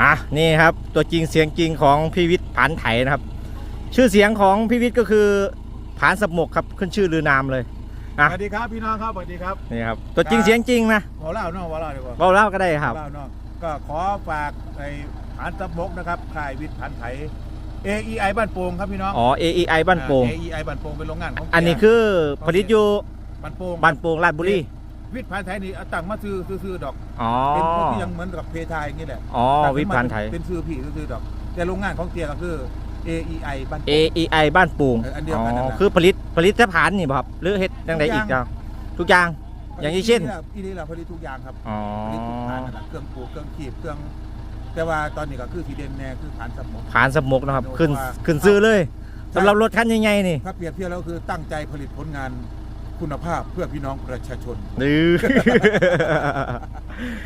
อะนี่ครับตัวจริงเสียงจริงของพี่วิทย์ผานไถนะครับ ชื่อเสียงของพี่วิทย์ก็คือผานสมกครับขึ้นชื่อลือนามเลย อะ สวัสดีครับพี่น้องครับสวัสดีครับนี่ครับตัวจริงเสียงจริงนะขอเล่าเนาะขอเล่าดีกว่าเบาเล่าก็ได้ครับ เล่าเนาะก็ขอฝากไอ้ผานตะบกนะครับค่ายวิทย์ผันไถ AEI บ้านโป่งครับพี่น้องอ๋อ AEI บ้านโป่งอ่า AEI บ้านโป่งเป็นโรงงานของแกอันนี้คือผลิตอยู่บ้านโป่งบ้านโป่งราชบุรี วิทย์ผันไถนี่เอาตั้งมาซื้อซื้อๆดอก อ๋อ เป็นพวกที่ยังเหมือนกับเพทายอย่างนี้แหละอ๋อตั้งวิทย์ผานไถเป็นซื้อผีซื้อๆดอก แต่โรงงานของเตียก็คือ AEI บ้านโป่ง AEI บ้านโป่งเอออันเดียวกันนั่นแหละคือผลิตผลิตภัณฑ์นี่บ่ครับ หรือเฮ็ดยังไงอีกทุกอย่างครับทุกอย่าง อย่างนี้เช่น ที่นี่เราผลิตทุกอย่างครับอ๋อ ผลิตทุกทางนั่นแหละเครื่องปลูกเครื่องขีบเครื่อง แต่ว่าตอนนี้ก็คือทีเด่นแน่คือผานสมองผานสมกนะครับ ขึ้นว่าขึ้นซื้อเลยสำหรับรถคันใหญ่ๆนี่ ถ้าเปรียบเทียบแล้วคือตั้งใจผลิตผลงาน คุณภาพเพื่อพี่น้องประชาชนดื้อ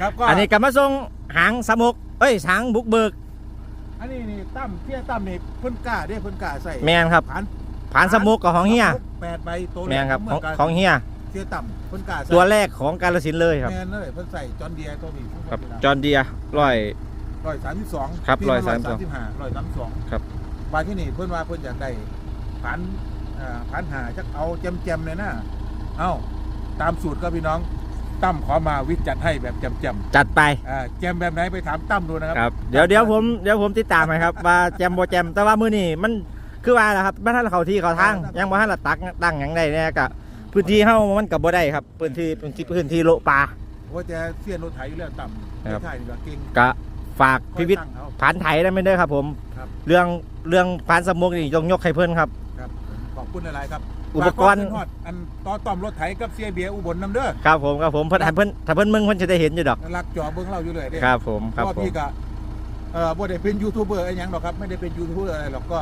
ครับก็อันนี้กลับมาส่งหางสมกเอ้ยหางบุกเบิกอันนี้นี่ตั้มเที่ยตั้มนี่เพิ่นกล้าได้เพิ่นกล้าใส่แมนครับผานผานสมกกับของเฮียแปดใบตัวแมนครับเหของมืนกันของเฮียเที่ยตั้มเพิ่นกล้าใส่ตัวแรกของกาลสินธุ์เลยครับแมนเลยเพิ่นใส่จอนเดียร์ตัวนี้ครับจอห์นเดียร้อย ร้อยสามสิบสองครับพี่มัน132ร้อยสามสิบห้าร้อยสามสิบสองครับมาที่นี่เพิ่นว่าเพิ่นอยากได้ผานอ่าผานหาจักเอาแจมๆเลยนะ เอ้าตามสูตรก็พี่น้องตั้มขอมาวิทย์จัดให้แบบแจมๆจัดไปอ่าแจมแบบไหนไปถามตั้มดูนะครับ ครับ เดี๋ยวเดี๋ยวผมเดี๋ยวผมติดตามให้ครับ ว่าแจมโบแจมแต่ว่ามื้อนี้มันคือว่านะครับบ้านท่านเขาที่เขาทางยังบ่ทันละตักตั้งหยังได้แน่กะพื้นที่เฮามันก็บ่ได้ครับ พื้นที่พื้นที่พื้นที่โละปลา ว่าจะเสี้ยนรถไถอยู่แล้วต่ำครับใช่นี่ก็เก่งก็ฝากพิวิทย์ค่อยตั้งเอาผานไถได้ไหมเด้อครับผม ครับ เรื่องเรื่องผานสมกนี่ต้องยกให้เพิ่นครับ ครับขอบคุณอะไรครับ อุปกรณ์ฝาขอบคุณฮอดอันต่อต่อมรถไถกับเสียเบียร์อุบลน้ำเด้อครับผมครับผมเพิ่นถ้าเพิ่นถ้าเพิ่นมึงเพิ่นจะได้เห็นอยู่ดอก รักจอเบิ้งเราอยู่เลยเด้ครับผมเพครับราะว่าผมพี่ก็เอ่อบ่ได้เป็นยูทูบเบอร์อะไรหยังหรอกครับไม่ได้เป็นยูทูบเบอร์อะไรหรอกก็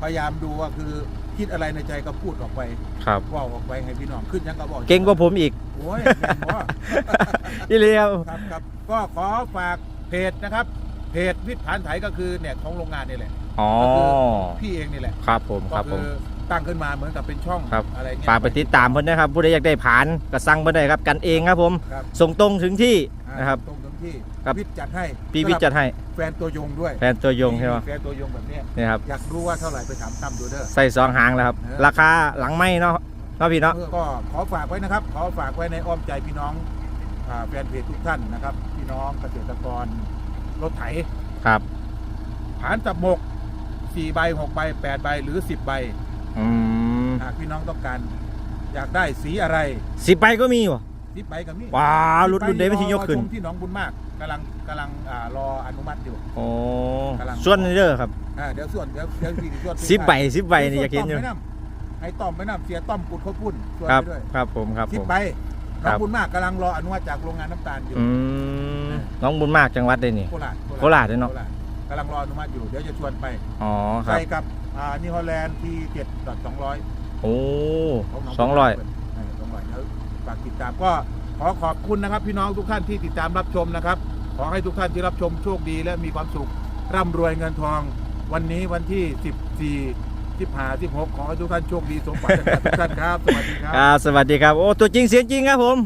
พยายามดูว่าคือคิดอะไรในใจก็พูดออกไปครับ เว่าออกไปให้พี่น้องขึ้นหยังก็บอกเก่งกว่าผมอีกโอ้ยแม่นบ่นี่เลยครับครับครับก็ขอฝากเพจนะครับ เพจวิทย์ผานไถก็คือเนี่ยของโรงงานนี่แหละอ๋อก็คือพี่เองนี่แหละครับผมก็ครับผคืมอ ตั้งขึ้นมาเหมือนกับเป็นช่องครับ อะไรเงี้ย ฝากไปติดตามเพิ่นนะครับผู้ใดอยากได้ผานก็สั่งเพิ่นได้ครับกันเองครับผม ครับ ส่งตรงถึงที่อ่านะครับ ตรงตรงที่ครับ วิทย์จัดให้พี่วิทย์จัดให้แฟนตัวยงด้วยแฟนตัวยงใช่ไหมแฟนตัวยงแบบเนี้ยนี่ครับอยากรู้ว่าเท่าไหร่ไปถามตั้มดูเด้อ ใส่สองหางแล้วครับ เออ ราคาหลังไม่เนาะเนาะพี่เนาะ ก็ขอฝากไว้นะครับ ขอฝากไว้ในอ้อมใจพี่น้องอ่าแฟนเพจทุกท่านนะครับ พี่น้องเกษตรกรรถไถครับ ผานจับหมก4ใบ6ใบ8ใบหรือ 10 ใบ อืมหากพี่น้องต้องการ อยากได้สีอะไรสิบใบก็มีวะ10ใบกับนี่ว้าวรุ่นรุ่นใดไม่ใช่ยกขึ้นรอชมที่หน้องบุญมากกำลังกำลังอ่ารออนุมัติอยู่ โอ้กำลัง ส่วนนี้เด้อครับอ่าเดี๋ยวส่วนเดี๋ยวเดี๋ยวพี่ส่วนสิบใบสิบใบนี่อยากเห็นอยู่ส่วต้มไอ้ต้อมไปน้ำเสียต้อมกุดข้าวปุ้นส่วนครับ ไปด้วยครับผมครับสิผบมใบครัน้อบ งบุญมากกำลังรออนุมัติจากโรงงานน้ำตาลอยู่อืมน้องบุญมากจังหวัดเลยนี่ โคราชโคราชด้วยเนอะโครชกำลังรออนุมัติอยู่เดี๋ยวจะชวนไปอ๋อครับไปกับ อ่านิฮอลแลนด์ที่เจ็ดดอทสองร้อยโอ้ของน้สองร้อยสองร้อยแล้วฝากติดตามก็ขอขอบคุณนะครับ พี่น้องทุกท่านที่ติดตามรับชมนะครับ ขอให้ทุกท่านที่รับชมโชคดีและมีความสุขร่ำรวยเงินทอง วันนี้วันที่ 14 15 16ขอให้ทุกท่านโชคดีสมปรารถนาทุกท่านครับ สวัสดีครับครับสวัสดีครับ โอ้ ตัวจริงเสียงจริงครับผม